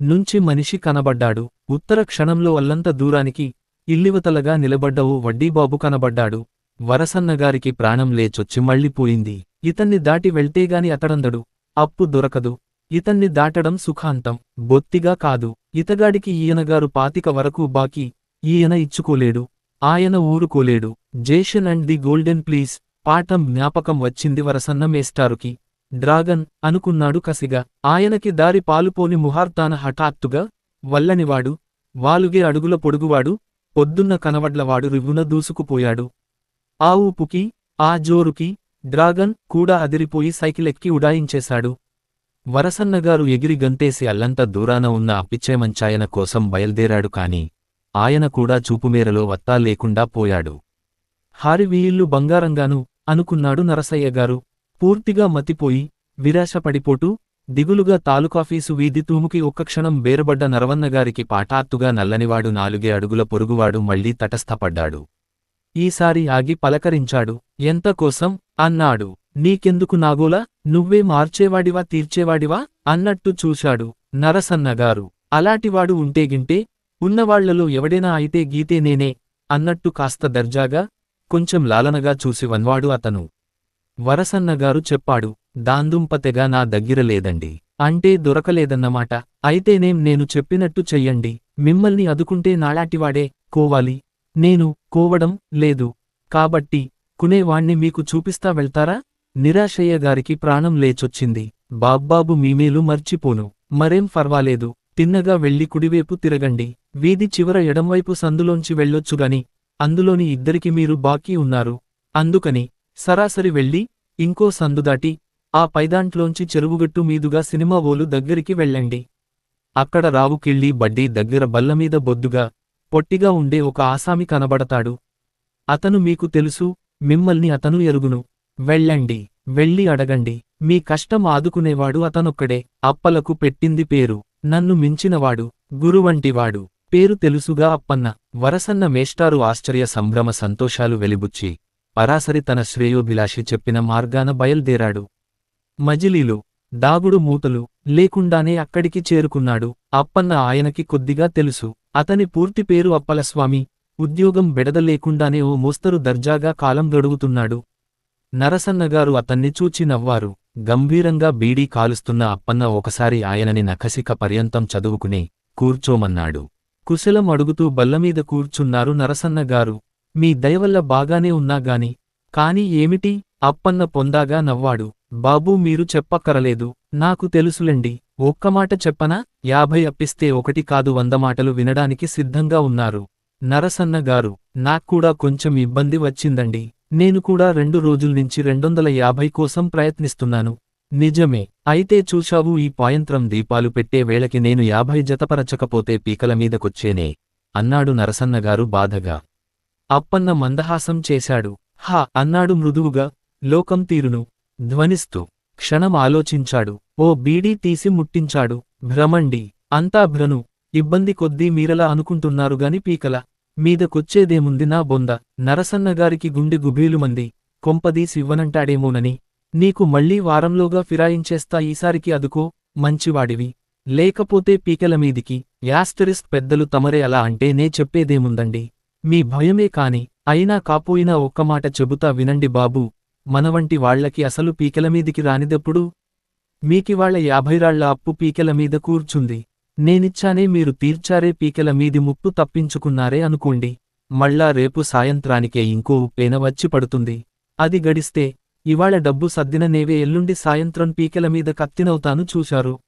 నుంచి మనిషి కనబడ్డాడు. ఉత్తర క్షణంలో అల్లంత దూరానికి ఇల్లివతలగా నిలబడ్డ ఓ వడ్డీబాబు కనబడ్డాడు. వరసన్నగారికి ప్రాణం లేచొచ్చి మళ్ళీపోయింది ఇతన్ని దాటి వెళ్తేగాని అతడందడు. అప్పు దొరకదు. ఇతన్ని దాటడం సుఖాంతం. బొత్తిగా కాదు. ఇతగాడికి ఈయనగారు పాతిక వరకు బాకీ ఈయన ఇచ్చుకోలేడు. ఆయన ఊరుకోలేడు. Jason and the Golden Fleece పాఠం జ్ఞాపకం వచ్చింది వరసన్న మేస్టారుకి. డ్రాగన్ అనుకున్నాడు కసిగా. ఆయనకి దారి పాలుపోని ముహార్తాన హఠాత్తుగా వల్లనివాడు వాలుగే అడుగుల పొడుగువాడు పొద్దున్న కనవడ్లవాడు రివ్వున దూసుకుపోయాడు. ఆ ఊపుకి ఆ జోరుకి డ్రాగన్ కూడా అదిరిపోయి సైకిలెక్కి ఉడాయించేశాడు. వరసన్నగారు ఎగిరి గంతేసి అల్లంత దూరాన ఉన్న అప్పిచ్చేమంచాయన కోసం బయల్దేరాడు కాని ఆయన కూడా చూపుమేరలో వత్తా లేకుండా పోయాడు. హారివీయిల్లు బంగారంగాను అనుకున్నాడు నరసయ్యగారు పూర్తిగా మతిపోయి విరాశపడిపోతూ దిగులుగా తాలూకాఫీసు వీధి తూముకి ఒక్క క్షణం బేరబడ్డ నరవన్నగారికి పాఠాత్తుగా నల్లనివాడు నాలుగే అడుగుల పొరుగువాడు మళ్ళీ తటస్థపడ్డాడు. ఈసారి ఆగి పలకరించాడు ఎంత కోసం అన్నాడు. నీకెందుకు నాగోలా? నువ్వే మార్చేవాడివా తీర్చేవాడివా అన్నట్టు చూశాడు నరసన్నగారు. అలాంటివాడు ఉంటేగింటే ఉన్నవాళ్ళలో ఎవడైనా అయితే గీతే నేనే అన్నట్టు కాస్త దర్జాగా కొంచెం లాలనగా చూసి వన్వాడు అతను. వరసన్నగారు చెప్పాడు దాందుంపతెగా నా దగ్గర లేదండి. అంటే దొరకలేదన్నమాట. అయితేనేం నేను చెప్పినట్టు చెయ్యండి. మిమ్మల్ని అదుకుంటే నాలాటివాడే కోవాలి. నేను కోవడం లేదు. కాబట్టి కునేవాణ్ణి మీకు చూపిస్తా వెళ్తారా? నిరాశయ్య గారికి ప్రాణం లేచొచ్చింది. బాబ్బాబు మీమేలు మర్చిపోను. మరేం ఫర్వాలేదు. తిన్నగా వెళ్ళి కుడివైపు తిరగండి. వీధి చివర ఎడంవైపు సందులోంచి వెళ్ళొచ్చుగాని అందులోని ఇద్దరికి మీరు బాకీ ఉన్నారు. అందుకని సరాసరి వెళ్ళి ఇంకో సందు దాటి ఆ పైదాంట్లోంచి చెరువుగట్టు మీదుగా సినిమా ఓలు దగ్గరికి వెళ్ళండి. అక్కడ రావుకిళ్ళి బడ్డీ దగ్గర బల్లమీద బొద్దుగా పొట్టిగా ఉండే ఒక ఆసామి కనబడతాడు. అతను మీకు తెలుసు మిమ్మల్ని అతను ఎరుగును. వెళ్ళండి వెళ్ళి అడగండి. మీ కష్టం ఆదుకునేవాడు అతనొక్కడే. అప్పలకు పెట్టింది పేరు నన్ను మించినవాడు గురువంటివాడు పేరు తెలుసుగా అప్పన్న. వరసన్న మేష్టారు ఆశ్చర్య సంభ్రమ సంతోషాలు వెలిబుచ్చి పరాసరి తన శ్రేయోభిలాషి చెప్పిన మార్గాన బయల్దేరాడు. మజిలీలు దాగుడు మూతలు లేకుండానే అక్కడికి చేరుకున్నాడు. అప్పన్న ఆయనకి కొద్దిగా తెలుసు అతని పూర్తి పేరు అప్పలస్వామి ఉద్యోగం బెడద లేకుండానే ఓ మోస్తరు దర్జాగా కాలం గడుగుతున్నాడు. నరసన్నగారు అతన్ని చూచి నవ్వారు. గంభీరంగా బీడీ కాలుస్తున్న అప్పన్న ఒకసారి ఆయనని నఖసిక పర్యంతం చదువుకుని కూర్చోమన్నాడు. కుశలం అడుగుతూ బల్లమీద కూర్చున్నారు నరసన్నగారు. మీ దయవల్ల బాగానే ఉన్నాగాని కాని ఏమిటి? అప్పన్న పొందాగా నవ్వాడు. బాబూ మీరు చెప్పక్కరలేదు. నాకు తెలుసులెండి. ఒక్కమాట చెప్పనా? యాభై అప్పిస్తే ఒకటి కాదు వంద మాటలు వినడానికి సిద్ధంగా ఉన్నారు. నరసన్న గారు నాక్కూడా కొంచెం ఇబ్బంది వచ్చిందండి. నేను కూడా రెండు రోజుల్నించి రెండొందల యాభై కోసం ప్రయత్నిస్తున్నాను. నిజమే. అయితే చూశావు ఈ పాయంత్రం దీపాలు పెట్టే వేళకి నేను యాభై జతపరచకపోతే పీకల మీదకొచ్చేనే? అన్నాడు నరసన్నగారు బాధగా. అప్పన్న మందహాసం చేశాడు. హా అన్నాడు మృదువుగా లోకం తీరును. ధ్వనిస్తూ క్షణం ఆలోచించాడు. ఓ బీడీ తీసి ముట్టించాడు. భ్రమండి. అంతా భ్రను. ఇబ్బంది కొద్దీ మీరలా అనుకుంటున్నారుగాని పీకల. మీదకొచ్చేదేముంది నా బొంద. నరసన్నగారికి గుండె గుబీలుమంది. కొంపదీసివ్వనంటాడేమోనని నీకు మళ్ళీ వారంలోగా ఫిరాయించేస్తా ఈసారికి అదుకో. మంచివాడివి. లేకపోతే పీకల మీదికి యాస్టరిస్ట్ పెద్దలు తమరే అలా అంటే నే చెప్పేదేముందండి. మీ భయమే కాని అయినా కాపోయినా ఒక్క మాట చెబుతా వినండి బాబూ. మనవంటి వాళ్ళకి అసలు పీకెలమీదికి రానిదెప్పుడు? మీకివాళ్ళ యాభైరాళ్ళ అప్పు పీకెలమీద కూర్చుంది. నేనిచ్చానే మీరు తీర్చారే పీకెల మీది ముప్పు తప్పించుకున్నారే అనుకోండి. మళ్ళా రేపు సాయంత్రానికే ఇంకో ఉప్పేన వచ్చి పడుతుంది. అది గడిస్తే ఇవాళ డబ్బు సద్దిననేవే ఎల్లుండి సాయంత్రం పీకెల మీద కత్తినవుతాను చూశారు.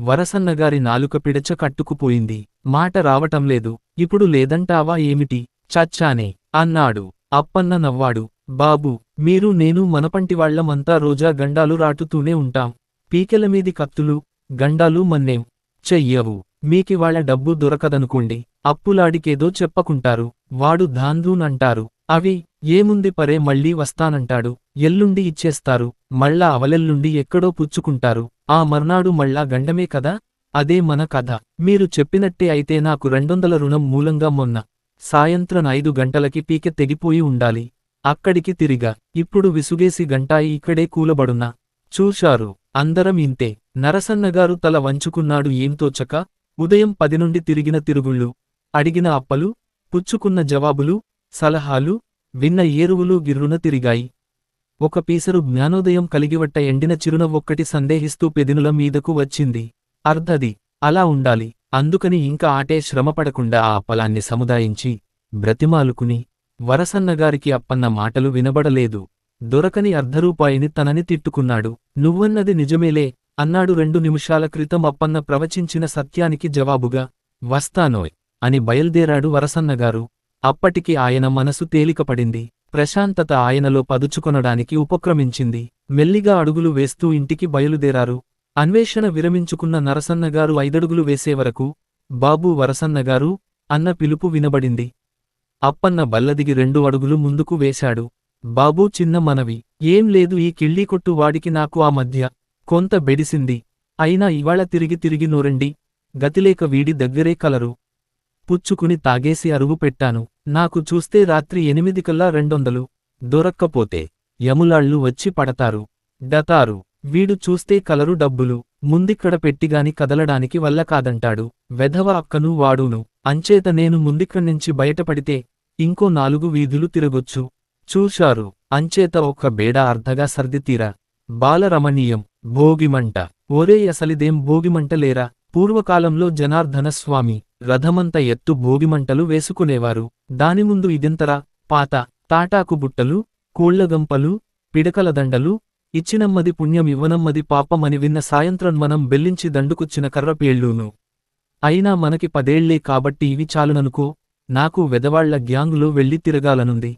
వరసన్నగారి నాలుక పిడచ కట్టుకుపోయింది. మాట రావటంలేదు ఇప్పుడు లేదంటావా ఏమిటి? చచ్చానే. అన్నాడు. అప్పన్న నవ్వాడు. బాబు మీరు నేను మనపంటివాళ్ళమంతా రోజా గండాలు రాటుతూనే ఉంటాం. పీకెలమీది కత్తులు గండాలు మన్నేం. చెయ్యవు. మీకివాళ్ళ డబ్బు దొరకదనుకోండి. అప్పులాడికేదో చెప్పకుంటారు. వాడు ధాంధూన్ అంటారు అవి ఏముంది పరే మళ్ళీ వస్తానంటాడు. ఎల్లుండి ఇచ్చేస్తారు. మళ్ళా అవలెల్లుండి ఎక్కడో పుచ్చుకుంటారు. ఆ మర్నాడు మళ్ళా గండమే కదా? అదే మన కథ. మీరు చెప్పినట్టే అయితే నాకు రెండొందల రుణం మూలంగా మొన్న సాయంత్రం ఐదు గంటలకి పీకె తెగిపోయి ఉండాలి. అక్కడికి తిరిగా. ఇప్పుడు విసుగేసి గంటాయి ఇక్కడే కూలబడున్నా. చూశారు. అందరం ఇంతే. నరసన్నగారు తల వంచుకున్నాడు ఏం తోచక? ఉదయం పది నుండి తిరిగిన తిరుగుళ్ళు. అడిగిన అప్పలు పుచ్చుకున్న జవాబులు సలహాలు విన్న ఏరువులు గిర్రున తిరిగాయి. ఒక పీసరు జ్ఞానోదయం కలిగివట్ట ఎండిన చిరునవ్వొక్కటి సందేహిస్తూ పెదినుల మీదకు వచ్చింది. అర్ధది. అలా ఉండాలి. అందుకని ఇంకా ఆటే శ్రమపడకుండా ఆ పలాన్ని సముదాయించి బ్రతిమాలుకుని వరసన్నగారికి అప్పన్న మాటలు వినబడలేదు. దొరకని అర్ధరూపాయిని తనని తిట్టుకున్నాడు. నువ్వన్నది నిజమేలే అన్నాడు రెండు నిమిషాల క్రితం అప్పన్న ప్రవచించిన సత్యానికి జవాబుగా వస్తానోయ్ అని బయల్దేరాడు వరసన్నగారు. అప్పటికి ఆయన మనసు తేలికపడింది. ప్రశాంతత ఆయనలో పదుచుకొనడానికి ఉపక్రమించింది. మెల్లిగా అడుగులు వేస్తూ ఇంటికి బయలుదేరారు. అన్వేషణ విరమించుకున్న నరసన్నగారు ఐదడుగులు వేసేవరకు బాబూ వరసన్నగారు అన్న పిలుపు వినబడింది. అప్పన్న బల్లదిగి రెండు అడుగులు ముందుకు వేశాడు. బాబూ చిన్న మనవి ఏం లేదు ఈ కిళ్ళీకొట్టు వాడికి నాకు ఆ మధ్య. కొంత బెడిసింది. అయినా ఇవాళ తిరిగి తిరిగి నోరండి. గతిలేక వీడి దగ్గరే కలరు. పుచ్చుకుని తాగేసి అరువు పెట్టాను. నాకు చూస్తే రాత్రి ఎనిమిదికల్లా రెండొందలు. దొరక్కపోతే యములాళ్ళు వచ్చి పడతారు. డతారు. వీడు చూస్తే కలరు డబ్బులు. ముందిక్కడ పెట్టిగాని కదలడానికి వల్ల కాదంటాడు. వెధవ అక్కను వాడును. అంచేత నేను ముందిక్కడ్నించి బయటపడితే ఇంకో నాలుగు వీధులు తిరగొచ్చు. చూశారు. అంచేత ఒక్క బేడ అర్ధగా సర్దితీరా బాలరమణీయం. భోగిమంట. ఒరే అసలిదేం భోగిమంట లేరా? పూర్వకాలంలో జనార్ధనస్వామి రథమంత ఎత్తు భోగిమంటలు వేసుకునేవారు. దాని ముందు పాత తాటాకు బుట్టలు కూళ్ళగంపలు పిడకల ఇచ్చినమ్మది పుణ్యం ఇవ్వనమ్మది పాపమని విన్న సాయంత్రం మనం బెల్లించి దండుకొచ్చిన కర్రపేళ్ళూను. అయినా మనకి పదేళ్ళే కాబట్టి ఇవి చాలుననుకో నాకు వెదవాళ్ళ గ్యాంగులో వెళ్ళి తిరగాలనుంది.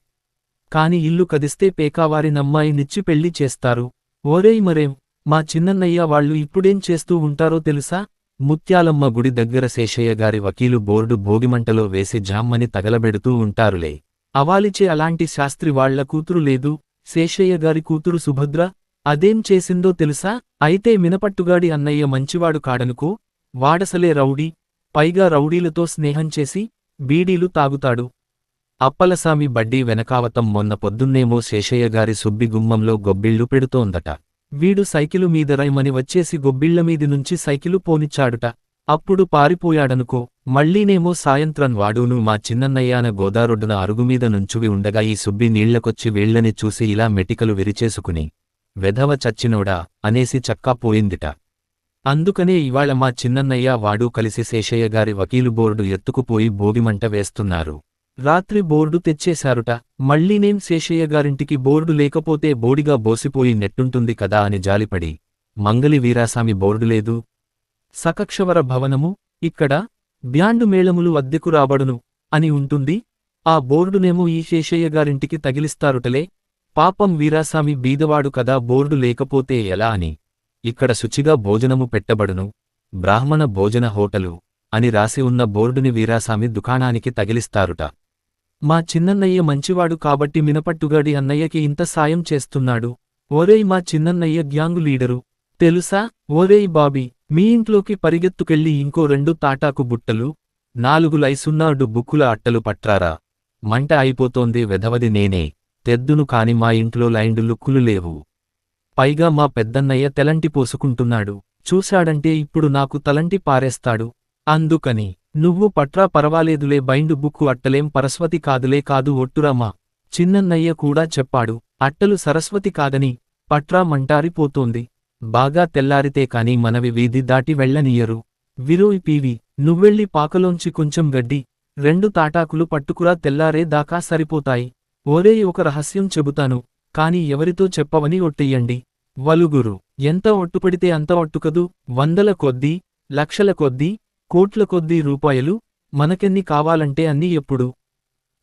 కాని ఇల్లు కదిస్తే పేకావారి నమ్మాయి నిచ్చి పెళ్ళి చేస్తారు. ఓరేయ్ మరేం మా చిన్నన్నయ్య వాళ్ళు ఇప్పుడేం చేస్తూ ఉంటారో తెలుసా? ముత్యాలమ్మ గుడి దగ్గర శేషయ్య గారి వకీలు బోర్డు భోగిమంటలో వేసి జామ్మని తగలబెడుతూ ఉంటారులే. అవాలిచే అలాంటి శాస్త్రి వాళ్ళ కూతురు లేదు. శేషయ్య గారి కూతురు సుభద్ర అదేం చేసిందో తెలుసా? అయితే మినపట్టుగాడి అన్నయ్య మంచివాడు కాడనుకో. వాడసలే రౌడీ. పైగా రౌడీలతో స్నేహం చేసి బీడీలు తాగుతాడు. అప్పలసామి బడ్డీ వెనకావతం మొన్న పొద్దున్నేమో శేషయ్య గారి సుబ్బిగుమ్మంలో గొబ్బిళ్ళు గొబ్బిళ్ళు పెడుతోందట. వీడు సైకిలు మీద రైమని వచ్చేసి గొబ్బిళ్ళమీది నుంచి సైకిలు పోనిచ్చాడుట. అప్పుడు పారిపోయాడనుకో మళ్ళీనేమో సాయంత్రం వాడూను మా చిన్నన్నయ్యాన గోదారొడ్డున అరుగుమీద నుంచువి ఉండగా ఈ సుబ్బి నీళ్ళకొచ్చి వీళ్ళని చూసి ఇలా మెటికలు విరిచేసుకుని వెధవ చచ్చినోడా? అనేసి చక్కా పోయిందిట. అందుకనే ఇవాళ మా చిన్నన్నయ్య వాడు కలిసి శేషయ్య గారి వకీలు బోర్డు ఎత్తుకుపోయి భోగిమంట వేస్తున్నారు. రాత్రి బోర్డు తెచ్చేశారుట. మళ్ళీనేం శేషయ్య గారింటికి బోర్డు లేకపోతే బోడిగా బోసిపోయి నెట్టుంటుంది కదా అని జాలిపడి. మంగలి వీరాసామి బోర్డు లేదు. సకక్షవర భవనము ఇక్కడ బ్యాండు మేళములు అద్దెకు రాబడును అని ఉంటుంది. ఆ బోర్డునేమో ఈ శేషయ్య గారింటికి తగిలిస్తారుటలే. పాపం వీరాసామి బీదవాడు కదా బోర్డు లేకపోతే ఎలా అని. ఇక్కడ శుచిగా భోజనము పెట్టబడును. బ్రాహ్మణ భోజన హోటలు అని రాసి ఉన్న బోర్డుని వీరాసామి దుకాణానికి తగిలిస్తారుట. మా చిన్నన్నయ్య మంచివాడు కాబట్టి మినపట్టుగాడి అన్నయ్యకి ఇంత సాయం చేస్తున్నాడు. ఓరేయ్ మా చిన్నన్నయ్య గ్యాంగు లీడరు. తెలుసా? ఓరేయ్ బాబీ మీ ఇంట్లోకి పరిగెత్తుకెళ్ళి ఇంకో రెండు తాటాకు బుట్టలు నాలుగు లైసున్నా బుక్కుల అట్టలు పట్రారా? మంట అయిపోతోంది వెధవది నేనే తెద్దును కాని మా ఇంట్లో లైండు లుక్కులు లేవు. పైగా మా పెద్దన్నయ్య తెలంటి పోసుకుంటున్నాడు. చూశాడంటే ఇప్పుడు నాకు తలంటి పారేస్తాడు. అందుకని నువ్వు పట్రా పరవాలేదులే బైండు బుక్కు అట్టలేం పరస్వతి కాదులే కాదు ఒట్టురామా చిన్నన్నయ్య కూడా చెప్పాడు అట్టలు సరస్వతి కాదని పట్రా మంటారిపోతోంది. బాగా తెల్లారితే కాని మనవి వీధి దాటి వెళ్ళనీయరు విరోయ్ పీవి నువ్వెళ్ళి పాకలోంచి కొంచెం గడ్డి రెండు తాటాకులు పట్టుకురా తెల్లారే దాకా సరిపోతాయి. ఓరే ఒక రహస్యం చెబుతాను కాని ఎవరితో చెప్పవని ఒట్టెయ్యండి. వలుగురు ఎంత ఒట్టుపడితే అంత ఒట్టుకదు వందల కొద్దీ లక్షల కొద్దీ కోట్ల కొద్దీ రూపాయలు మనకెన్ని కావాలంటే అన్నీ ఎప్పుడు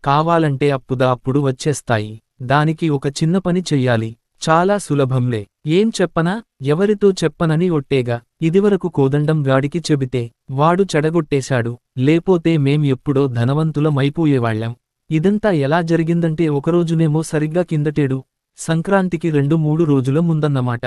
కావాలంటే అప్పుదా అప్పుడు వచ్చేస్తాయి. దానికి ఒక చిన్న పని చెయ్యాలి. చాలా సులభంలే. ఏం చెప్పనా? ఎవరితో చెప్పనని ఒట్టేగా. ఇదివరకు కోదండం గాడికి చెబితే వాడు చెడగొట్టేశాడు. లేపోతే మేం ఎప్పుడో ధనవంతులమైపోయేవాళ్ళం ఇదంతా ఎలా జరిగిందంటే ఒకరోజునేమో సరిగ్గా కిందటేడు సంక్రాంతికి రెండు మూడు రోజుల ముందన్నమాట.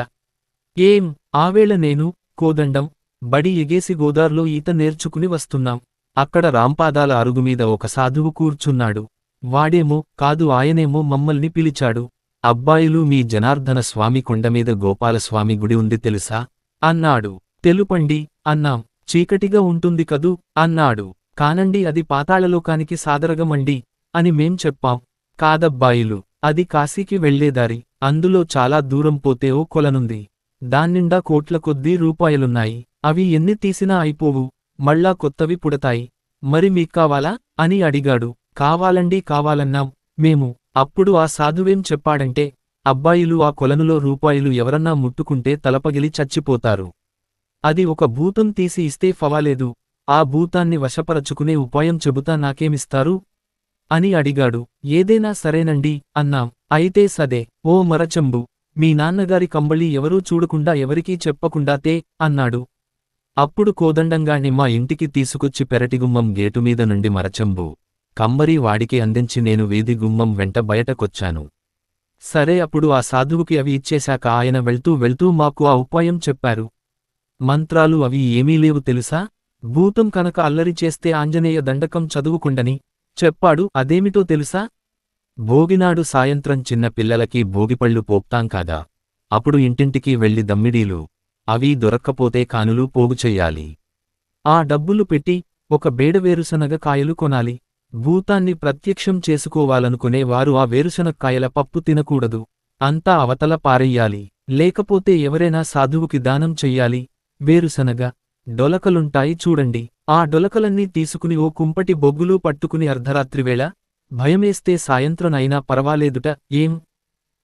ఏం? ఆవేళ నేను కోదండం బడి ఎగేసి గోదార్లో ఈత నేర్చుకుని వస్తున్నాం. అక్కడ రాంపాదాల అరుగుమీద ఒక సాధువు కూర్చున్నాడు. వాడేమో కాదు ఆయనేమో మమ్మల్ని పిలిచాడు. అబ్బాయిలు మీ జనార్దన స్వామి కొండమీద గోపాలస్వామి గుడి ఉంది తెలుసా? అన్నాడు. తెలుపండి అన్నాం. చీకటిగా ఉంటుంది కదూ? అన్నాడు. కానండి అది పాతాళలోకానికి సాదరగమండి అని మేం చెప్పాం. కాదబ్బాయిలు అది కాశీకి వెళ్ళేదారి అందులో చాలా దూరం పోతే ఓ కొలనుంది. దాన్నిండా కోట్ల కొద్దీ రూపాయలున్నాయి. అవి ఎన్ని తీసినా అయిపోవు. మళ్ళా కొత్తవి పుడతాయి. మరి మీక్కావాలా అని అడిగాడు. కావాలండి కావాలన్నాం. మేము. అప్పుడు ఆ సాధువేం చెప్పాడంటే అబ్బాయిలు ఆ కొలనులో రూపాయలు ఎవరన్నా ముట్టుకుంటే తలపగిలి చచ్చిపోతారు. అది ఒక భూతం తీసి ఇస్తే ఫవాలేదు. ఆ భూతాన్ని వశపరచుకునే ఉపాయం చెబుతా నాకేమిస్తారు? అని అడిగాడు. ఏదైనా సరేనండి అన్నాం. అయితే సదే. ఓ మరచంబు. మీ నాన్నగారి కంబళి ఎవరూ చూడకుండా ఎవరికీ చెప్పకుండా తే అన్నాడు. అప్పుడు కోదండంగాని మా ఇంటికి తీసుకొచ్చి పెరటిగుమ్మం గేటుమీద నుండి మరచంబు. కంబరీ వాడికి అందించి నేను వీధి గుమ్మం వెంట బయటకొచ్చాను. సరే అప్పుడు ఆ సాధువుకి అవి ఇచ్చేశాక ఆయన వెళ్తూ వెళ్తూ మాకు ఆ ఉపాయం చెప్పారు. మంత్రాలు అవి ఏమీ లేవు తెలుసా? భూతం కనుక అల్లరి చేస్తే ఆంజనేయ దండకం చదువుకుండని చెప్పాడు అదేమిటో తెలుసా? భోగినాడు సాయంత్రం చిన్న పిల్లలకి భోగిపళ్ళు పోప్తాం కాదా? అప్పుడు ఇంటింటికి వెళ్ళి దమ్మిడీలు. అవి దొరక్కపోతే కానులు పోగు చెయ్యాలి. ఆ డబ్బులు పెట్టి ఒక బేడ వేరుశనగ కాయలు కొనాలి. భూతాన్ని ప్రత్యక్షం చేసుకోవాలనుకునే వారు ఆ వేరుశనక్కాయల పప్పు తినకూడదు. అంతా అవతల పారెయ్యాలి లేకపోతే ఎవరైనా సాధువుకి దానం చెయ్యాలి. వేరుశనగ డొలకలుంటాయి చూడండి. ఆ డొలకలన్నీ తీసుకుని ఓ కుంపటి బొగ్గులు పట్టుకుని అర్ధరాత్రివేళ భయమేస్తే సాయంత్రనైనా పర్వాలేదుట ఏం?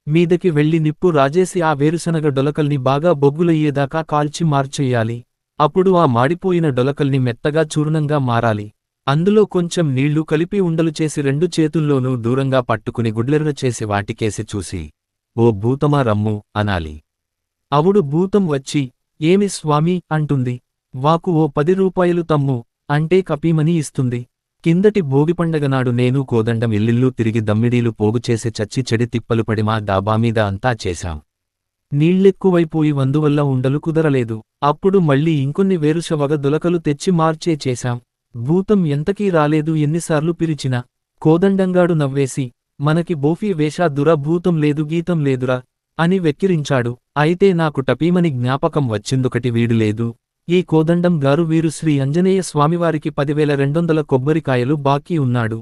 మీదకి వెళ్ళి నిప్పు రాజేసి ఆ వేరుశనగ డొలకల్ని బాగా బొగ్గులయ్యేదాకా కాల్చి మార్చెయ్యాలి అప్పుడు ఆ మాడిపోయిన డొలకల్ని మెత్తగా చూర్ణంగా మారాలి. అందులో కొంచెం నీళ్ళు కలిపి ఉండలు చేసి రెండు చేతుల్లోనూ దూరంగా పట్టుకుని గుడ్లెర్ర చేసి వాటికేసి చూసి ఓ భూతమా రమ్ము అనాలి. అవుడు భూతం వచ్చి ఏమి స్వామి అంటుంది. వాకు ఓ పది రూపాయలు తమ్ము అంటే కపీమని ఇస్తుంది. కిందటి భోగిపండగనాడు నేను కోదండం ఇల్లిల్లు తిరిగి దమ్మిడీలు పోగుచేసి చచ్చి చెడి తిప్పలు పడి మా డాబామీద అంతా చేశాం. నీళ్ళెక్కువైపోయి వందువల్ల ఉండలు కుదరలేదు. అప్పుడు మళ్ళీ ఇంకొన్ని వేరుశవగ దులకలు తెచ్చి మార్చే చేశాం. భూతం ఎంతకీ రాలేదు ఎన్నిసార్లు పిలిచినా. కోదండంగాడు నవ్వేసి మనకి బోఫీ వేషా దురా భూతం లేదు గీతం లేదురా అని వెక్కిరించాడు. అయితే నాకు టపీమని జ్ఞాపకం వచ్చిందొకటి వీడు లేదు. ఈ కోదండం గారు వీరు శ్రీ అంజనేయ స్వామివారికి పదివేల రెండొందల కొబ్బరికాయలు బాకీ ఉన్నాడు.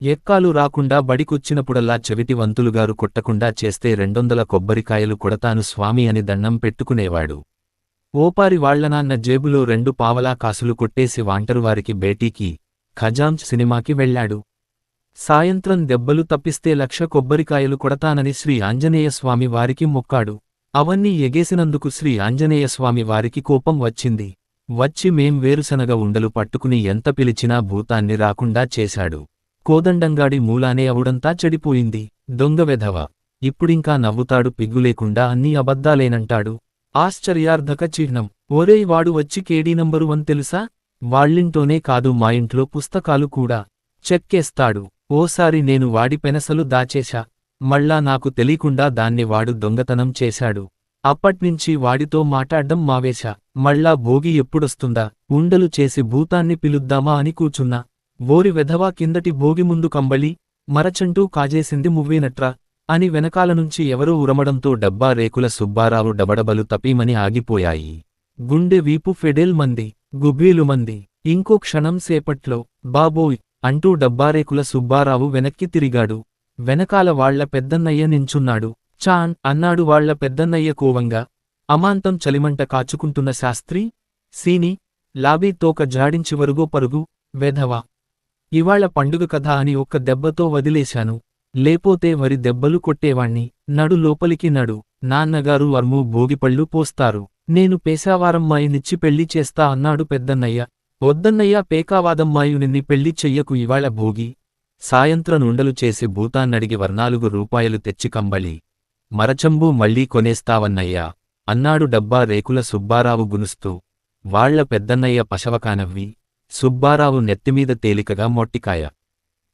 ఎక్కాలు రాకుండా బడికొచ్చినప్పుడల్లా చెవిటి వంతులుగారు కొట్టకుండా చేస్తే రెండొందల కొబ్బరికాయలు కొడతాను స్వామి అని దండం పెట్టుకునేవాడు. ఓపారి వాళ్ళనాన్న జేబులో రెండు పావలా కాసులు కొట్టేసి వాంటరువారికి బేటీకి ఖజాంజ్ సినిమాకి వెళ్ళాడు సాయంత్రం దెబ్బలు తప్పిస్తే లక్ష కొబ్బరికాయలు కొడతానని శ్రీ ఆంజనేయ స్వామి వారికి మొక్కాడు. అవన్నీ ఎగేసినందుకు శ్రీ ఆంజనేయ స్వామి వారికి కోపం వచ్చింది. వచ్చి మేం వేరుశనగ ఉండలు పట్టుకుని ఎంత పిలిచినా భూతాన్ని రాకుండా చేశాడు. కోదండంగాడి మూలానే అవుడంతా చెడిపోయింది. దొంగ వెధవ. ఇప్పుడింకా నవ్వుతాడు పిగ్గులేకుండా అన్నీ అబద్ధాలేనంటాడు. ఆశ్చర్యార్థక చిహ్నం. ఓరేయ్ వాడు వచ్చి కేడీ నంబరు వన్ తెలుసా? వాళ్ళింటోనే కాదు మా ఇంట్లో పుస్తకాలు కూడా. చెక్కేస్తాడు. ఓసారి నేను వాడి పెనసలు దాచేశా. మళ్ళా నాకు తెలీకుండా దాన్ని వాడు దొంగతనం చేశాడు. అప్పట్నుంచి వాడితో మాటాడ్డం మావేశా. మళ్ళా భోగి ఎప్పుడొస్తుందా? ఉండలు చేసి భూతాన్ని పిలుద్దామా అని కూచున్నా ఓరి వెధవా కిందటి భోగి ముందు కంబళి మరచంటూ కాజేసింది మువ్వేనట్రా అని వెనకాల నుంచి ఎవరో ఉరమడంతో డబ్బా రేకుల సుబ్బారావు డబడబలు తపీమని ఆగిపోయాయి. గుండె వీపు ఫెడెల్ మంది గుబ్బీలు మంది. ఇంకో క్షణం సేపట్లో బాబోయ్ అంటూ డబ్బారేకుల సుబ్బారావు వెనక్కి తిరిగాడు. వెనకాల వాళ్ళ పెద్దన్నయ్య నించున్నాడు. చాన్ అన్నాడు వాళ్ళ పెద్దన్నయ్య కోవంగా. అమాంతం చలిమంట కాచుకుంటున్న శాస్త్రి సీని లాబీ తోక జాడించి వరుగో పరుగు వెధవా. ఇవాళ పండుగ కథ అని ఒక్క దెబ్బతో వదిలేశాను. లేపోతే వరి దెబ్బలు కొట్టేవాణ్ణి. నడు లోపలికి నడు. నాన్నగారు వర్ము భోగిపళ్ళు పోస్తారు. నేను పేశావారమ్మాయినిచ్చి పెళ్ళి చేస్తా అన్నాడు పెద్దన్నయ్య. వద్దన్నయ్య పేకావాదమ్మాయు నిన్ని పెళ్ళి చెయ్యకు ఇవాళ భోగి. సాయంత్రం ఉండలు చేసి భూతాన్నడిగి వర్నాలుగు రూపాయలు తెచ్చి కంబళి. మరచంబు మళ్ళీ కొనేస్తావన్నయ్యా. అన్నాడు డబ్బా రేకుల సుబ్బారావు గునుస్తూ. వాళ్ళ పెద్దన్నయ్య పశవకానవ్వి. సుబ్బారావు నెత్తిమీద తేలికగా మొట్టికాయ.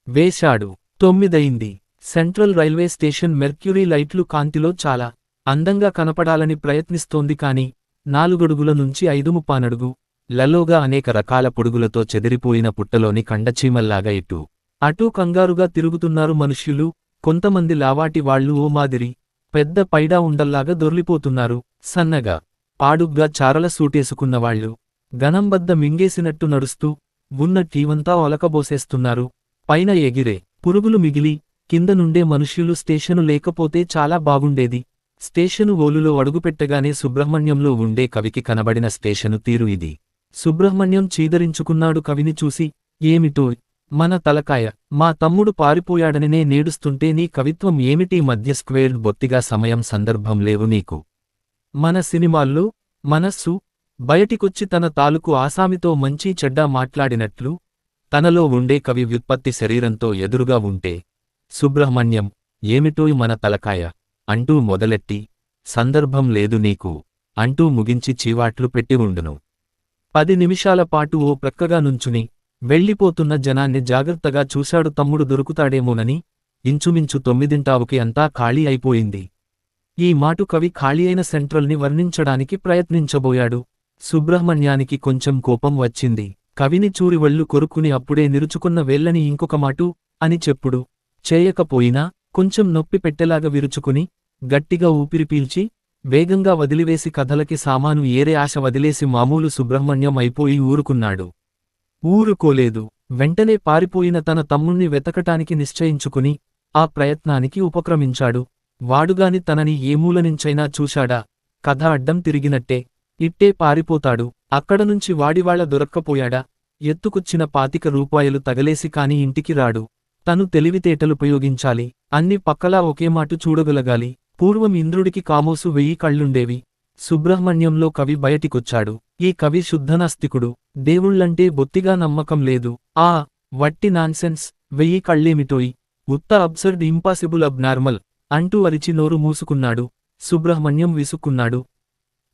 వేశాడు. తొమ్మిదయింది. సెంట్రల్ రైల్వే స్టేషన్ మెర్క్యూరీ లైట్లు కాంతిలో చాలా అందంగా కనపడాలని ప్రయత్నిస్తోంది కాని నాలుగడుగుల నుంచి ఐదు ముప్పానడుగు లలోగా అనేక రకాల పొడుగులతో చెదిరిపోయిన పుట్టలోని కండచీమల్లాగా ఇటు అటూ కంగారుగా తిరుగుతున్నారు మనుష్యులు. కొంతమంది లావాటి వాళ్ళు ఓ మాదిరి. పెద్ద పైడా ఉండల్లాగా దొర్లిపోతున్నారు. సన్నగా పాడుగ్గా చారల సూటేసుకున్నవాళ్ళు గణంబద్ద మింగేసినట్టు నడుస్తూ ఉన్న టీవంతా ఒలకబోసేస్తున్నారు. పైన ఎగిరే పురుగులు మిగిలి కింద నుండే మనుష్యులు స్టేషను లేకపోతే చాలా బాగుండేది. స్టేషను ఓలులో అడుగుపెట్టగానే సుబ్రహ్మణ్యంలో ఉండే కవికి కనబడిన స్టేషను తీరు ఇది. సుబ్రహ్మణ్యం చీదరించుకున్నాడు కవిని చూసి ఏమిటో మన తలకాయ మా తమ్ముడు పారిపోయాడనినే నేడుస్తుంటే నీ కవిత్వం ఏమిటి? మధ్య స్క్వేర్డ్ బొత్తిగా సమయం సందర్భం లేవు నీకు. మన సినిమాల్లో మనస్సు బయటికొచ్చి తన తాలూకు ఆసామితో మంచి చెడ్డ మాట్లాడినట్లు తనలో ఉండే కవి వ్యుత్పత్తి శరీరంతో ఎదురుగా ఉంటే సుబ్రహ్మణ్యం ఏమిటోయ్ మన తలకాయ? అంటూ మొదలెట్టి సందర్భం లేదు నీకు అంటూ ముగించి చీవాట్లు పెట్టి ఉండును. పది నిమిషాల పాటు ఓ ప్రక్కగా నుంచుని వెళ్ళిపోతున్న జనాన్ని జాగ్రత్తగా చూశాడు తమ్ముడు దొరుకుతాడేమోనని. ఇంచుమించు తొమ్మిదింటావుకి అంతా ఖాళీ అయిపోయింది. ఈ మాటు కవి ఖాళీ అయిన సెంట్రల్ని వర్ణించడానికి ప్రయత్నించబోయాడు. సుబ్రహ్మణ్యానికి కొంచెం కోపం వచ్చింది. కవిని చూరి కొరుకుని కొరుక్కుని అప్పుడే నిరుచుకున్న వేళ్ళని ఇంకొక మాటు అని చెప్పుడు. చేయకపోయినా కొంచెం నొప్పి పెట్టేలాగా విరుచుకుని గట్టిగా ఊపిరి పీల్చి వేగంగా వదిలివేసి కథలకి సామాను ఏరే ఆశ వదిలేసి మామూలు సుబ్రహ్మణ్యం అయిపోయి ఊరుకున్నాడు. ఊరుకోలేదు. వెంటనే పారిపోయిన తన తమ్ముణ్ణి వెతకటానికి నిశ్చయించుకుని ఆ ప్రయత్నానికి ఉపక్రమించాడు. వాడుగాని తనని ఏమూలనించైనా చూశాడా? కథ అడ్డం తిరిగినట్టే. ఇట్టే పారిపోతాడు. అక్కడనుంచి వాడివాళ్ళ దొరక్కపోయాడా? ఎత్తుకొచ్చిన పాతిక రూపాయలు తగలేసి కాని ఇంటికి రాడు. తను తెలివితేటలుపయోగించాలి అన్ని పక్కలా ఒకేమాటు చూడగలగాలి. పూర్వం ఇంద్రుడికి కామోసు వెయ్యి కళ్ళుండేవి. సుబ్రహ్మణ్యంలో కవి బయటికొచ్చాడు. ఈ కవి శుద్ధనాస్తికుడు. దేవుళ్ళంటే బొత్తిగా నమ్మకం లేదు. ఆ వట్టి నాన్సెన్స్ వెయ్యి కళ్ళేమిటోయ్. ఉత్త అబ్సర్డ్ ఇంపాసిబుల్ అబ్నార్మల్ అంటూ అరిచి నోరు మూసుకున్నాడు. సుబ్రహ్మణ్యం విసుక్కున్నాడు.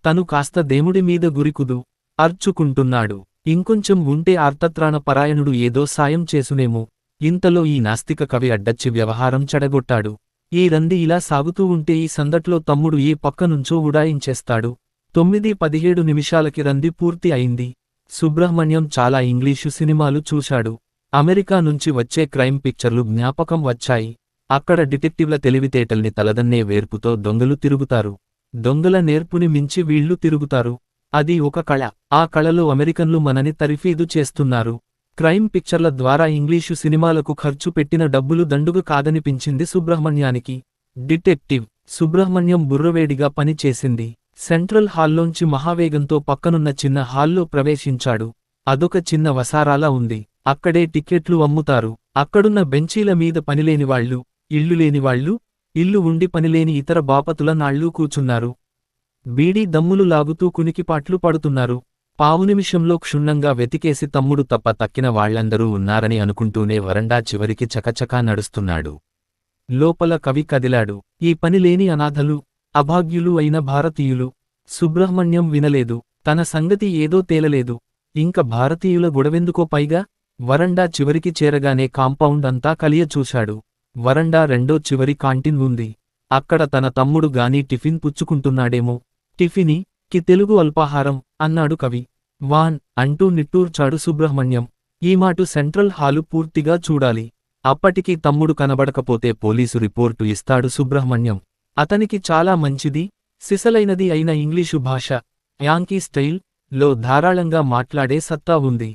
తను కాస్త దేవుడి మీద గురికుదు అర్చుకుంటున్నాడు. ఇంకొంచెం ఉంటే ఆర్తత్రాణ పరాయణుడు ఏదో సాయం చేసునేమో. ఇంతలో ఈ నాస్తిక కవి అడ్డచ్చి వ్యవహారం చెడగొట్టాడు. ఈ రంది ఇలా సాగుతూ ఉంటే ఈ సందట్లో తమ్ముడు ఏ పక్కనుంచో ఉడాయించేస్తాడు. తొమ్మిది పదిహేడు నిమిషాలకి రంది పూర్తి అయింది. సుబ్రహ్మణ్యం చాలా ఇంగ్లీషు సినిమాలు చూశాడు. అమెరికా నుంచి వచ్చే క్రైమ్ పిక్చర్లు జ్ఞాపకం వచ్చాయి. అక్కడ డిటెక్టివ్ల తెలివితేటల్ని తలదన్నే వేర్పుతో దొంగలు తిరుగుతారు. దొంగల నేర్పుని మించి వీళ్ళు తిరుగుతారు. అది ఒక కళ. ఆ కళలో అమెరికన్లు మనని తరిఫీదు చేస్తున్నారు. క్రైమ్ పిక్చర్ల ద్వారా ఇంగ్లీషు సినిమాలకు ఖర్చు పెట్టిన డబ్బులు దండుగు కాదనిపించింది సుబ్రహ్మణ్యానికి. డిటెక్టివ్. సుబ్రహ్మణ్యం బుర్రవేడిగా పనిచేసింది. సెంట్రల్ హాల్లోంచి మహావేగంతో పక్కనున్న చిన్న హాల్లో ప్రవేశించాడు. అదొక చిన్న వసారాలా ఉంది. అక్కడే టిక్కెట్లు అమ్ముతారు. అక్కడున్న బెంచీల మీద పనిలేనివాళ్ళు ఇళ్ళు లేనివాళ్ళు ఇల్లు ఉండి పనిలేని ఇతర బాపతుల నాళ్ళూ కూచున్నారు బీడీ దమ్ములు లాగుతూ కునికిపాట్లు పడుతున్నారు. పావునిమిషంలో క్షుణ్ణంగా వెతికేసి తమ్ముడు తప్ప తక్కిన వాళ్ళందరూ ఉన్నారని అనుకుంటూనే వరండా చివరికి చకచకా నడుస్తున్నాడు. లోపల కవి కదిలాడు. ఈ పనిలేని అనాథలు అభాగ్యులు అయిన భారతీయులు. సుబ్రహ్మణ్యం వినలేదు. తన సంగతి ఏదో తేలలేదు. ఇంక భారతీయుల గొడవెందుకో పైగా? వరండా చివరికి చేరగానే కాంపౌండ్ అంతా కలియ చూశాడు. వరండా రెండో చివరి కాంటిన్ ఉంది. అక్కడ తన తమ్ముడు గాని టిఫిన్ పుచ్చుకుంటున్నాడేమో. టిఫిని కి తెలుగు అల్పాహారం అన్నాడు కవి. వాన్ అంటూ నిట్టూర్చాడు సుబ్రహ్మణ్యం. ఈ మాటు సెంట్రల్ హాలు పూర్తిగా చూడాలి. అప్పటికీ తమ్ముడు కనబడకపోతే పోలీసు రిపోర్టు ఇస్తాడు సుబ్రహ్మణ్యం. అతనికి చాలా మంచిది సిసలైనది అయిన ఇంగ్లీషు భాష. యాంకీ స్టైల్లో ధారాళంగా మాట్లాడే సత్తా ఉంది.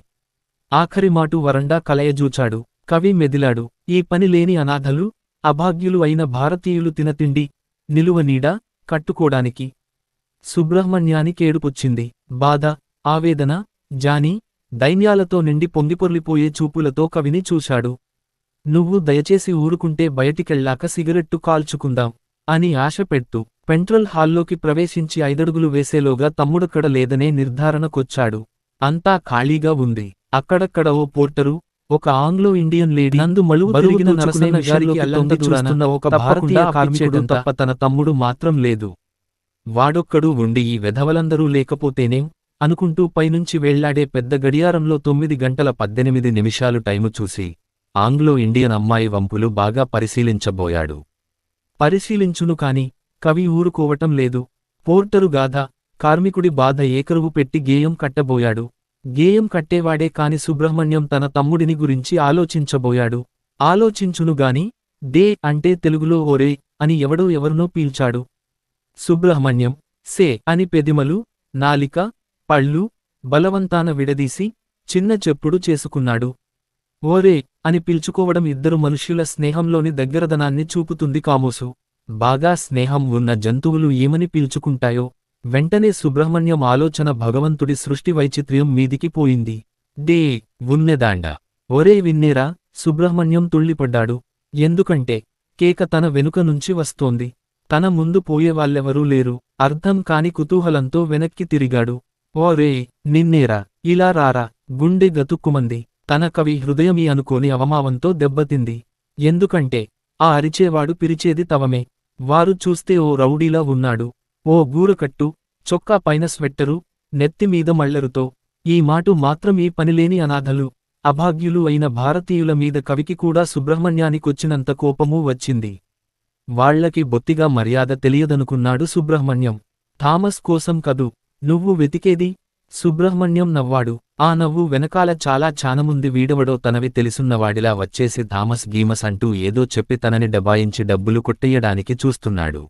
ఆఖరి మాటు వరండా కలయజూచాడు కవి మెదిలాడు. ఈ పనిలేని అనాథలు అభాగ్యులు అయిన భారతీయులు తినతిండి నిలువనీడ కట్టుకోడానికి. సుబ్రహ్మణ్యానికేడుపొచ్చింది బాధ ఆవేదన జాని దైన్యాలతో నిండి పొంగిపొర్లిపోయే చూపులతో కవిని చూశాడు. నువ్వు దయచేసి ఊరుకుంటే బయటికెళ్ళాక సిగరెట్టు కాల్చుకుందాం. అని ఆశ పెట్టు పెంట్రల్ హాల్లోకి ప్రవేశించి ఐదడుగులు వేసేలోగా తమ్ముడక్కడ లేదనే నిర్ధారణకొచ్చాడు అంతా ఖాళీగా ఉంది. అక్కడక్కడ ఓ పోర్టరు ఒక ఆంగ్లో ఇండియన్ లేడీ నందు మలువు తిరిగిన నరసన్న గారికి ఒక భారతీయ కార్మికుడు తప్ప తన తమ్ముడు మాత్రం లేదు. వాడొక్కడు ఉండి ఈ వెధవలందరూ లేకపోతేనేం అనుకుంటూ పైనుంచి వేళ్ళాడే పెద్ద గడియారంలో తొమ్మిది గంటల పద్దెనిమిది నిమిషాలు టైము చూసి ఆంగ్లో ఇండియన్ అమ్మాయి వంపులు బాగా పరిశీలించబోయాడు. పరిశీలించును కాని కవి ఊరుకోవటం లేదు. పోర్టరు గాథ కార్మికుడి బాధ ఏకరువు పెట్టి గేయం కట్టబోయాడు. గేయం కట్టేవాడే కాని సుబ్రహ్మణ్యం తన తమ్ముడిని గురించి ఆలోచించబోయాడు. ఆలోచించునుగాని దే అంటే తెలుగులో ఓరే అని ఎవడో ఎవరినో పీల్చాడు. సుబ్రహ్మణ్యం సే అని పెదిమలు నాలిక పళ్ళు బలవంతాన విడదీసి చిన్న చెప్పుడు చేసుకున్నాడు. ఓరే అని పిలుచుకోవడం ఇద్దరు మనుష్యుల స్నేహంలోని దగ్గరదనాన్ని చూపుతుంది కామోసు. బాగా స్నేహం ఉన్న జంతువులు ఏమని పిలుచుకుంటాయో? వెంటనే సుబ్రహ్మణ్యం ఆలోచన భగవంతుడి సృష్టి వైచిత్ర్యం మీదికి పోయింది. డే ఉన్నెదాండ. ఒరే విన్నేరా సుబ్రహ్మణ్యం తుళ్ళిపడ్డాడు. ఎందుకంటే కేక తన వెనుక నుంచి వస్తోంది. తన ముందు పోయేవాళ్ళెవరూ లేరు. అర్థం కాని కుతూహలంతో వెనక్కి తిరిగాడు. ఓరే నిన్నేరా ఇలా రారా గుండె గతుక్కుమంది. తన కవి హృదయమీ అనుకోని అవమావంతో దెబ్బతింది. ఎందుకంటే ఆ అరిచేవాడు పిరిచేది తవమే. వారు చూస్తే ఓ రౌడీలా ఉన్నాడు. ఓ గూరకట్టు చొక్కా పైన స్వెట్టరు నెత్తిమీద మళ్ళరుతో ఈ మాటు మాత్రం ఈ పనిలేని అనాథలు. అభాగ్యులు అయిన భారతీయుల మీద కవికి కూడా సుబ్రహ్మణ్యానికొచ్చినంత కోపమూ వచ్చింది. వాళ్ళకి బొత్తిగా మర్యాద తెలియదనుకున్నాడు సుబ్రహ్మణ్యం. థామస్ కోసం కదు నువ్వు వెతికేది? సుబ్రహ్మణ్యం నవ్వాడు. ఆ నవ్వు వెనకాల చాలా చానముంది వీడవడో తనవి తెలుసున్నవాడిలా వచ్చేసి థామస్ గీమస్ అంటూ ఏదో చెప్పి తనని డబాయించి డబ్బులు కొట్టెయ్యడానికి చూస్తున్నాడు.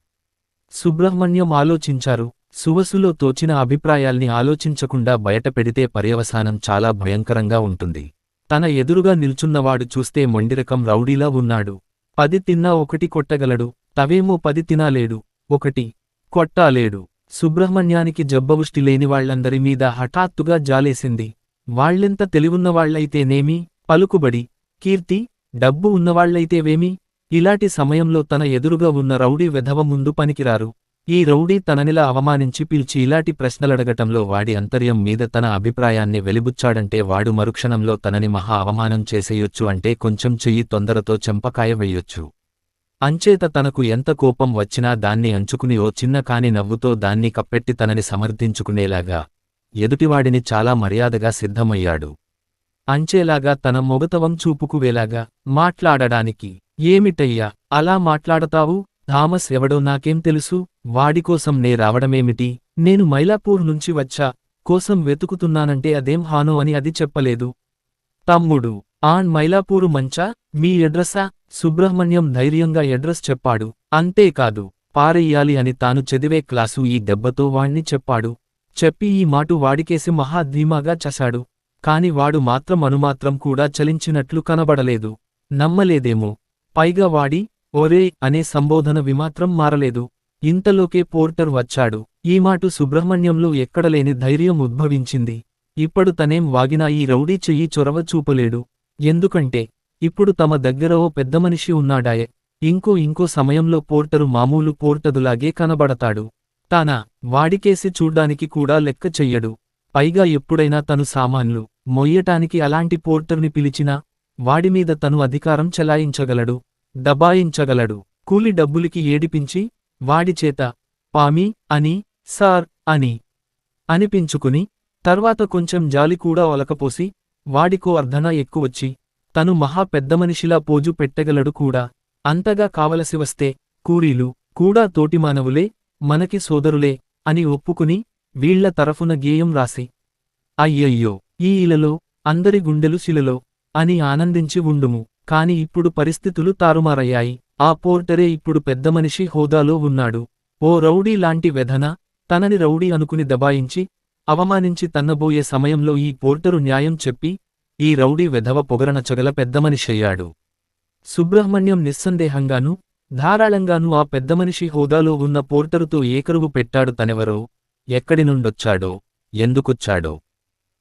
సుబ్రహ్మణ్యం ఆలోచించారు. సువసులో తోచిన అభిప్రాయాల్ని ఆలోచించకుండా బయటపెడితే పర్యవసానం చాలా భయంకరంగా ఉంటుంది. తన ఎదురుగా నిల్చున్నవాడు చూస్తే మొండిరకం రౌడీలా ఉన్నాడు. పది తిన్నా ఒకటి కొట్టగలడు. తవేమో పది తినాలేడు. ఒకటి కొట్టాలేడు. సుబ్రహ్మణ్యానికి జబ్బవుష్టి లేని వాళ్ళందరి మీద హఠాత్తుగా జాలేసింది. వాళ్ళెంత తెలివున్నవాళ్ళైతేనేమి పలుకుబడి కీర్తి డబ్బు ఉన్నవాళ్ళైతేవేమి ఇలాంటి సమయంలో తన ఎదురుగా ఉన్న రౌడీ వెధవ ముందు పనికిరారు. ఈ రౌడీ తననిలా అవమానించి పిలిచి ఇలాంటి ప్రశ్నలడగటంలో వాడి అంతర్యం మీద తన అభిప్రాయాన్ని వెలిబుచ్చాడంటే వాడు మరుక్షణంలో తనని మహా అవమానం చేసేయొచ్చు అంటే కొంచెం చెయ్యి తొందరతో చెంపకాయ వెయ్యొచ్చు అంచేత తనకు ఎంత కోపం వచ్చినా దాన్ని అంచుకుని ఓ చిన్న కాని నవ్వుతో దాన్ని కప్పెట్టి తనని సమర్థించుకునేలాగా. ఎదుటివాడిని చాలా మర్యాదగా సిద్ధమయ్యాడు. అంచేలాగా తన మొగతవం చూపుకువేలాగా మాట్లాడడానికి ఏమిటయ్యా అలా మాట్లాడతావు? థామస్ ఎవడో నాకేం తెలుసు? వాడికోసం నే రావడమేమిటి? నేను మైలాపూర్ నుంచి వచ్చా. కోసం వెతుకుతున్నానంటే అదేం హానో అని అది చెప్పలేదు. తమ్ముడు ఆన్ మైలాపూరు మంచా? మీ ఎడ్రస్సా సుబ్రహ్మణ్యం ధైర్యంగా ఎడ్రస్ చెప్పాడు. అంతేకాదు పారెయ్యాలి అని తాను చదివే క్లాసు ఈ దెబ్బతో వాణ్ణి చెప్పాడు. చెప్పి ఈ మాటు వాడికేసి మహాధీమాగా చశాడు కాని వాడు మాత్రం అనుమాత్రం కూడా చలించినట్లు కనబడలేదు. నమ్మలేదేమో. పైగా వాడి ఒరే అనే సంబోధన విమాత్రం మారలేదు. ఇంతలోకే పోర్టర్ వచ్చాడు. ఈ మాటు సుబ్రహ్మణ్యంలో ఎక్కడలేని ధైర్యం ఉద్భవించింది. ఇప్పుడు తనేం వాగినా ఈ రౌడీ చెయ్యి చొరవ చూపలేడు. ఎందుకంటే ఇప్పుడు తమ దగ్గర ఓ పెద్ద మనిషి ఉన్నాడాయే. ఇంకో ఇంకో సమయంలో పోర్టరు మామూలు పోర్టదులాగే కనబడతాడు. తాన వాడికేసి చూడ్డానికి కూడా లెక్క చెయ్యడు. పైగా ఎప్పుడైనా తను సామాన్లు మొయ్యటానికి అలాంటి పోర్టర్ని పిలిచినా వాడిమీద తను అధికారం చెలాయించగలడు దబాయించగలడు. కూలి డబ్బులికి ఏడిపించి వాడిచేత పామి అని సార్ అని అనిపించుకుని తర్వాత కొంచెం జాలి కూడా ఒలకపోసి వాడికో అర్ధన ఎక్కువచ్చి తను మహా పెద్దమనిషిలా పోజు పెట్టగలడు కూడా. అంతగా కావలసి వస్తే కూలీలు కూడా తోటిమానవులే మనకి సోదరులే అని ఒప్పుకుని వీళ్ళ తరఫున గేయం రాసి అయ్యయ్యో ఈ ఇలలో అందరి గుండెలు శిలలో అని ఆనందించి ఉండుము. కాని ఇప్పుడు పరిస్థితులు తారుమారయ్యాయి. ఆ పోర్టరే ఇప్పుడు పెద్దమనిషి హోదాలో ఉన్నాడు. ఓ రౌడీ లాంటి వెధన తనని రౌడీ అనుకుని దబాయించి అవమానించి తన్నబోయే సమయంలో ఈ పోర్టరు న్యాయం చెప్పి ఈ రౌడీ వెధవ పొగరనచగల పెద్దమనిషయ్యాడు సుబ్రహ్మణ్యం నిస్సందేహంగాను ధారాళంగాను ఆ పెద్దమనిషి హోదాలో ఉన్న పోర్టరుతో ఏకరువు పెట్టాడు తనెవరో ఎక్కడి నుండొచ్చాడో ఎందుకొచ్చాడో.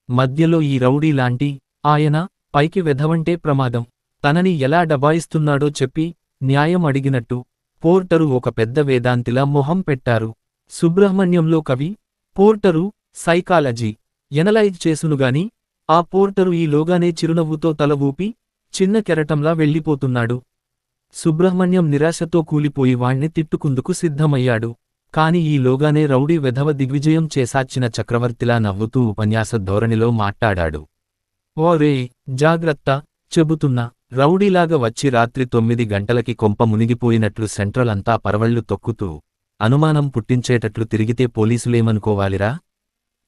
మధ్యలో ఈ రౌడీ లాంటి ఆయన పైకి వెధవంటే ప్రమాదం తనని ఎలా డబాయిస్తున్నాడో చెప్పి న్యాయం అడిగినట్టు పోర్టరు ఒక పెద్ద వేదాంతిలా మొహం పెట్టారు. సుబ్రహ్మణ్యంలో కవి పోర్టరు సైకాలజీ ఎనలైజ్ చేసునుగాని ఆ పోర్టరు ఈలోగానే చిరునవ్వుతో తల ఊపి చిన్న కెరటంలా వెళ్ళిపోతున్నాడు. సుబ్రహ్మణ్యం నిరాశతో కూలిపోయి వాణ్ణి తిట్టుకుందుకు సిద్ధమయ్యాడు. కాని ఈలోగానే రౌడీ వెధవ దిగ్విజయం చేసాచిన చక్రవర్తిలా నవ్వుతూ ఉపన్యాస ధోరణిలో మాట్లాడాడు. ఓరే జాగ్రత్త చెబుతున్నా. రౌడీలాగా వచ్చి రాత్రి తొమ్మిది గంటలకి కొంప మునిగిపోయినట్లు సెంట్రల్ అంతా పరవళ్ళు తొక్కుతూ అనుమానం పుట్టించేటట్లు తిరిగితే పోలీసులేమనుకోవాలిరా?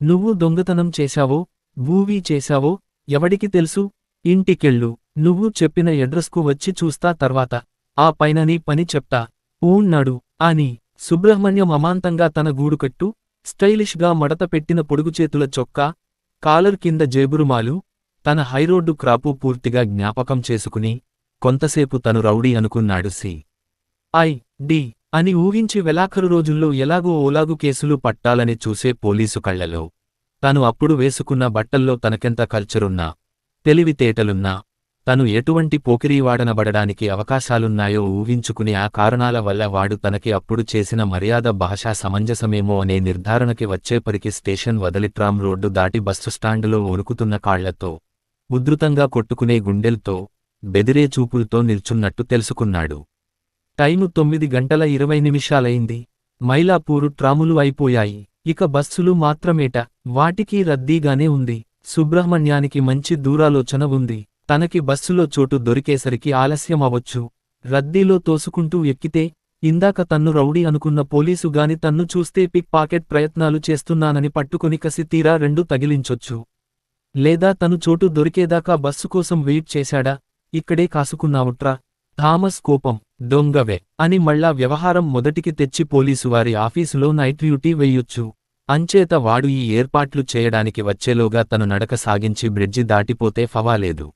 నువ్వు దొంగతనం చేశావో? భూవీ చేశావో? ఎవడికి తెలుసు? ఇంటికెళ్ళు. నువ్వు చెప్పిన ఎడ్రస్కు వచ్చి చూస్తా తర్వాత. ఆ పైన నీ పని చెప్తా. ఊన్నాడు అని సుబ్రహ్మణ్యం అమాంతంగా తన గూడుకట్టు స్టైలిష్గా మడత పెట్టిన పొడుగుచేతుల చొక్కా కాలర్ కింద జేబురుమాలు తన హైరోడ్డు క్రాపు పూర్తిగా జ్ఞాపకం చేసుకుని కొంతసేపు తను రౌడీ అనుకున్నాడు సి. ఐ. డి. అని ఊహించి వెలాఖరు రోజుల్లో ఎలాగో ఓలాగు కేసులు పట్టాలని చూసే పోలీసు కళ్ళలో తను అప్పుడు వేసుకున్న బట్టల్లో తనకెంత కల్చరున్నా తెలివితేటలున్నా తను ఎటువంటి పోకిరీవాడనబడడానికి అవకాశాలున్నాయో ఊహించుకుని ఆ కారణాల వల్ల వాడు తనకి అప్పుడు చేసిన మర్యాద భాషా సమంజసమేమో అనే నిర్ధారణకి వచ్చేపరికి స్టేషన్ వదిలి ట్రామ్ రోడ్డు దాటి బస్సు స్టాండులో వణుకుతున్న కాళ్ళతో ఉధృతంగా కొట్టుకునే గుండెల్తో బెదిరే చూపులతో నిల్చున్నట్టు తెలుసుకున్నాడు. టైము తొమ్మిది గంటల ఇరవై నిమిషాలైంది. మైలాపూరు ట్రాములు అయిపోయాయి. ఇక బస్సులు మాత్రమేట. వాటికి రద్దీగానే ఉంది. సుబ్రహ్మణ్యానికి మంచి దూరాలోచన ఉంది. తనకి బస్సులో చోటు దొరికేసరికి ఆలస్యం అవ్వొచ్చు రద్దీలో తోసుకుంటూ ఎక్కితే ఇందాక తన్ను రౌడీ అనుకున్న పోలీసుగాని తన్ను చూస్తే పిక్ పాకెట్ ప్రయత్నాలు చేస్తున్నానని పట్టుకుని కసి తీరా రెండు తగిలించొచ్చు. లేదా తను చోటు దొరికేదాకా బస్సు కోసం వెయిట్ చేశాడా? ఇక్కడే కాసుకున్నావుట్రా. థామస్ కోపం. దొంగవే అని మళ్ళా వ్యవహారం మొదటికి తెచ్చి పోలీసు వారి ఆఫీసులో నైట్ డ్యూటీ వెయ్యొచ్చు అంచేత వాడు ఈ ఏర్పాట్లు చేయడానికి వచ్చేలోగా తను నడక సాగించి బ్రిడ్జి దాటిపోతే ఫవాలేదు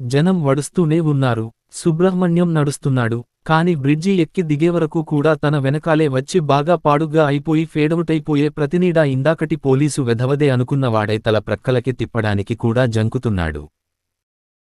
జనం వడుస్తూనే ఉన్నారు. సుబ్రహ్మణ్యం నడుస్తున్నాడు. కాని బ్రిడ్జి ఎక్కి దిగేవరకు కూడా తన వెనకాలే వచ్చి బాగా పాడుగ్గా అయిపోయి ఫేడవుటైపోయే ప్రతినీడా ఇందాకటి పోలీసు వెధవదే అనుకున్నవాడై తల ప్రక్కలకి తిప్పడానికి కూడా జంకుతున్నాడు.